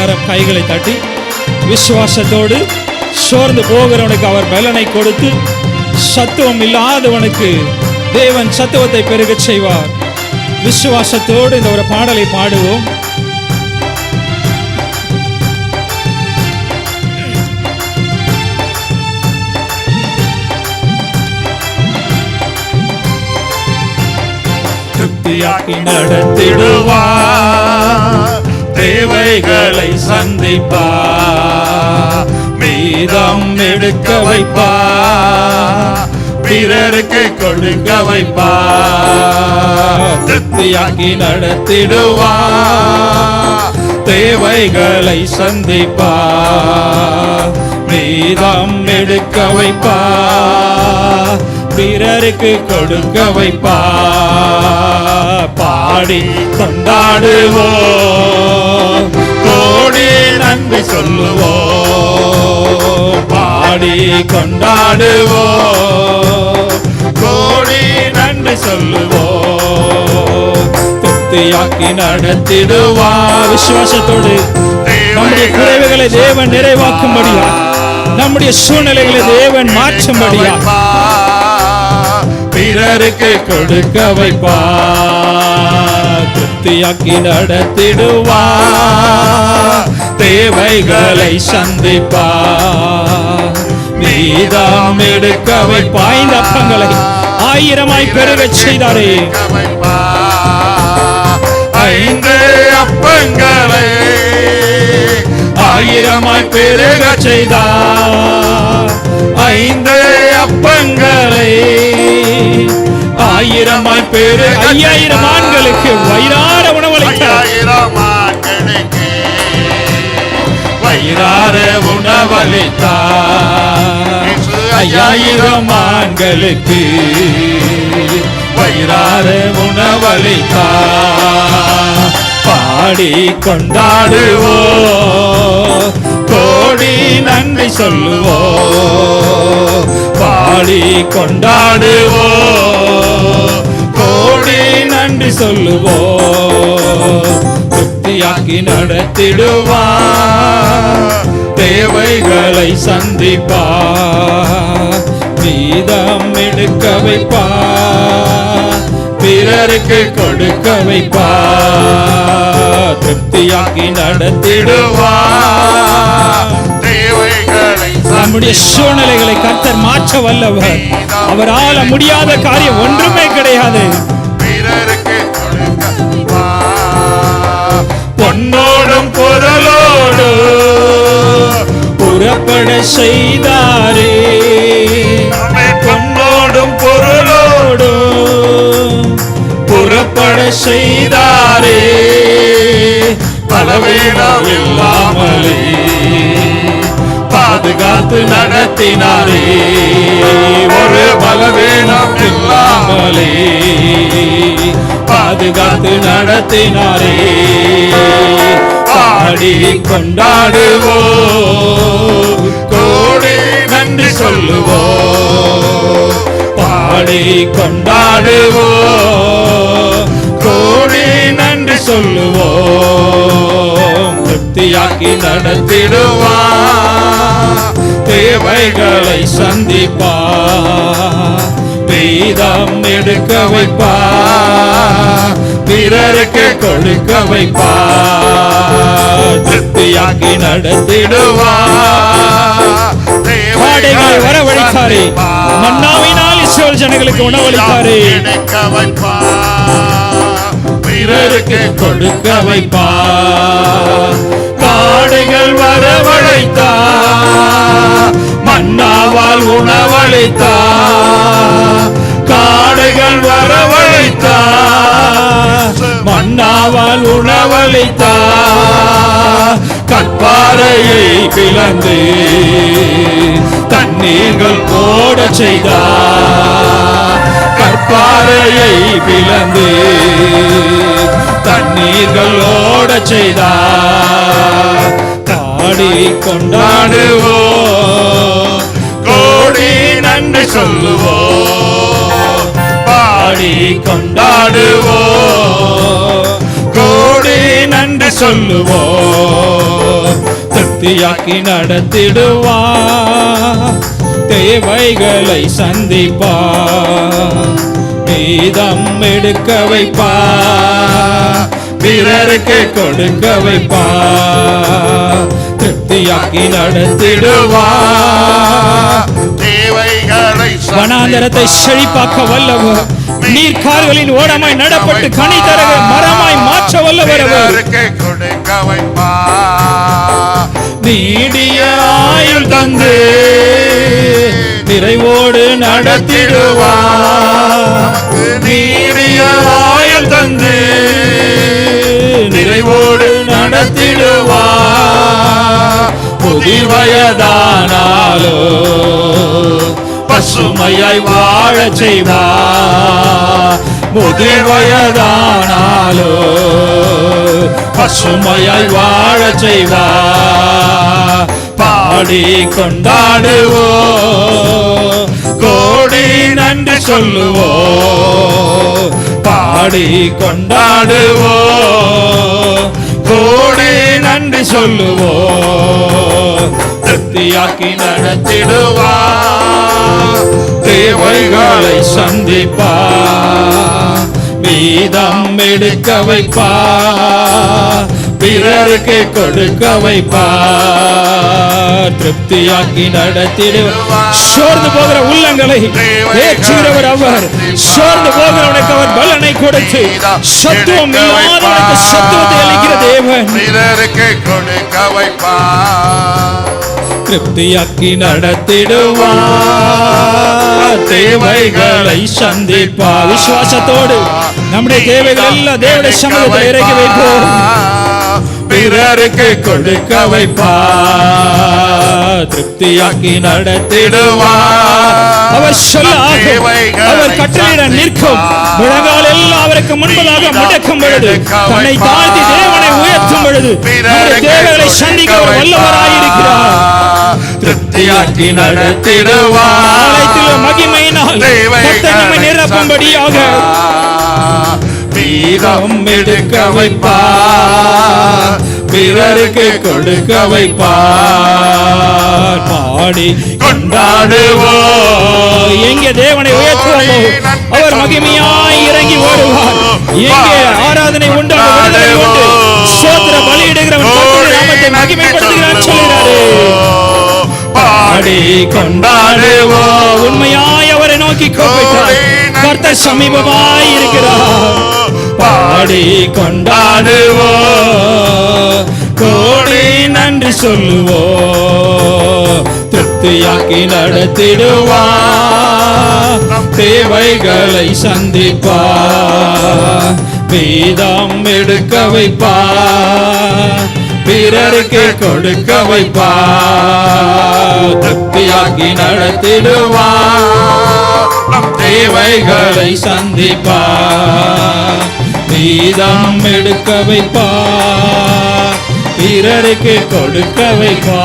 நேரம் கைகளை தட்டி விசுவாசத்தோடு சோர்ந்து போகிறவனுக்கு அவர் பலனை கொடுத்து சத்துவம் இல்லாதவனுக்கு தேவன் சத்துவத்தை பெருகச் செய்வார். விசுவாசத்தோடு இந்த ஒரு பாடலை பாடுவோம். திருப்தியாக்கி நடத்திடுவார். தேவைகளை சந்திப்பா. மீதம் எடுக்க வைப்பா. பிறருக்கு கொடுக்க வைப்பா. திருப்தியாக்கி நடத்திடுவா. தேவைகளை சந்திப்பா. மீதம் எடுக்க வைப்பா. பிறருக்கு கொடுக்க வைப்பா. பாடி கொண்டாடுவோம் கோடி நன்றி சொல்லுவோ பாடி கொண்டாடுவோ கோடி நன்றி சொல்லுவோ திருப்தியாக்கி நடத்திடுவா. விசுவாசத்தோடு நம்முடைய குறைவுகளை தேவன் நிறைவாக்கும்படியா? நம்முடைய சூழ்நிலைகளை தேவன் மாற்றும்படியா? பிறருக்கு கொடுக்க வைப்பா திருப்தியாக்கி நடத்திடுவா தேவைகளை சந்திப்பா மீதம் எடுக்க வைப்பா இந்த அப்பங்களை ஆயிரமாய் பெருகச் செய்தாரே. ஐந்து அப்பங்களை ஆயிரமாய் பெருக செய்தார். ஆயிரமாய் பெரு ஐயாயிரம் ஆண்களுக்கு வயிறார உணவளித்தார். வயிறார உணவளித்தார். ஐயாயிரம் ஆண்களுக்கு வயிறார உணவளித்தார். பாடி கொண்டாடுவோ கோடி நன்றி சொல்லுவோ. பாடி கொண்டாடுவோ. கோடி நன்றி சொல்லுவோ. திருப்தியாக்கி நடத்திடுவா. தேவைகளை சந்திப்பா. மீதம் எடுக்க வைப்பா. பிறருக்கு கொடுக்க வைப்பா திருப்தியாக்கி நடத்திடுவா நம்முடைய சூழ்நிலைகளை கர்த்தர் மாற்ற வல்லவர். அவரால் முடியாத காரியம் ஒன்றுமே கிடையாது. பொன்னோடும் பொருளோடு புறப்பட செய்தார். செய்தாரே. பலவேடம் இல்லாமலே பாதுகாத்து நடத்தினாரே. ஒரு பலவேடம் இல்லாமலே பாதுகாத்து நடத்தினாரே. பாடி கொண்டாடுவோ கோடி நன்றி சொல்லுவோ. பாடி கொண்டாடுவோ சொல்லுவோ திருப்தியாக்கி நடத்திடுவா. தேவைகளை சந்திப்பா. வீதம் எடுக்க வைப்பா. பிறருக்கு கொடுக்க வைப்பா. திருப்தியாக்கி நடத்திடுவா. பாடைகளை வரவழைத்தாரே. மன்னாவினால் இஸ்ரவேல் ஜனங்களுக்கு உணவளித்தாரே. வீரருக்கு கொடுக்க வைப்பா. காடுகள் வரவழைத்தா மன்னாவால் உணவழைத்தா காடுகள் வரவழைத்தா மன்னாவால் உணவளித்தா. கற்பாறையை பிளந்து தண்ணீர்கள் போட செய்தார் பாறையை பிளந்து தண்ணீர்கள் ஓட செய்தா பாடி கொண்டாடுவோ கோடி நன்றி சொல்லுவோ. பாடி கொண்டாடுவோ கோடி நன்றி சொல்லுவோ. திருப்தியாக்கி நடத்திடுவா தேவைகளை சந்திப்பா. மீதம் எடுக்க வைப்பா. பிறருக்கு கொடுக்க வைப்பா. திருப்தியாக்கி நடத்திடுவா. தேவைகளை வனாந்தரத்தை செழிப்பாக்க வல்லவர். நீர்க்கால்களின் ஓடமாய் நடப்பட்டு கனி தரக மரமாய் மாற்ற வல்லவர் கொடுக்க வைப்பா. நீடிய ஆயுள் தந்து நிறைவோடு நடத்திடுவார் நீடிய ஆயுள் தந்து நிறைவோடு நடத்திடுவா. புதிர் வயதானாலோ பசுமையாய் வாழ செய்வா முதிர் வயதானாலோ பசுமையாய் வாழ செய்வா பாடி கொண்டாடுவோ. கோடி நன்றி சொல்லுவோ. பாடி கொண்டாடுவோ. கோடி நன்றி சொல்லுவோ. திருப்தியாக்கி நடத்திடுவா. தேவைகளை சந்திப்பா. வீதம் எடுக்க வைப்பா. பிறருக்கு கொடுக்க வைப்பா திருப்தியாக்கி நடத்திடுவா சோர்ந்து போகிற உள்ளங்களை ஏற்றுகிறவர் அவர். சோர்ந்து போகிறவனுக்கு அவர் பலனை கொடுத்து சத்துவம் இல்லாதவனுக்கு சத்துவத்தை அளிக்கிற தேவன். பிறருக்கு கொடுக்க வைப்பா திருப்தியாக்கி நடத்திடுவா தேவைகளை சந்திப்பா விசுவாசத்தோடு நம்முடைய தேவைகள் எல்லாம் தேவனுடைய சமூகத்தில் இறக்கி வைப்போம். பிறருக்கு கொடுக்க வைப்பா திருப்தியாக்கி நடத்திடுவா அவர் சொல்ல ஆகும். அவர் கட்டளையிட நிற்கும். முழங்கால் எல்லாம் அவருக்கு முன்பதாக முடக்கும் பொழுது தன்னை தாழ்த்தி தேவனை உயர்த்தும் பொழுது தேவைகளை சந்திக்க அவர் வல்லவராயிருக்கிறார். திருப்தியாக்கி நடத்திடுவா ஆலயத்தில் மகிமையினால் நிரப்பும்படியாக வீரம் எடுக்க வைப்பா. பிறருக்கு கொடுக்க வைப்பா. பாடி கொண்டாடுவோ எங்கே தேவனை உயர்த்துவோமோ. அவர் மகிமையாய் இறங்கி ஓடுவார். எங்கே ஆராதனை உண்டு விடுதலை உண்டு. சோத்திர பலியிடுகிறவன் நாமத்தை மகிமைப்படுத்துகிறான் சொல்கிறாரு. பாடி கொண்டாடுவோ உண்மையாய் அவரை நோக்கி கூப்பிட்டார். கர்த்தர் சமீபமாய் இருக்கிறார். பாடி கொண்டாடுவோ கோடி நன்றி சொல்லுவோ. திருப்தியாக்கி நடத்திடுவா. தேவைகளை சந்திப்பா. வீதம் எடுக்க வைப்பா. பிறருக்கு கொடுக்க வைப்பா. திருப்தியாக்கி நடத்திடுவா. தேவைகளை சந்திப்பா. நீதாம் எடுக்க வைப்பா பிறருக்கு கொடுக்க வைப்பா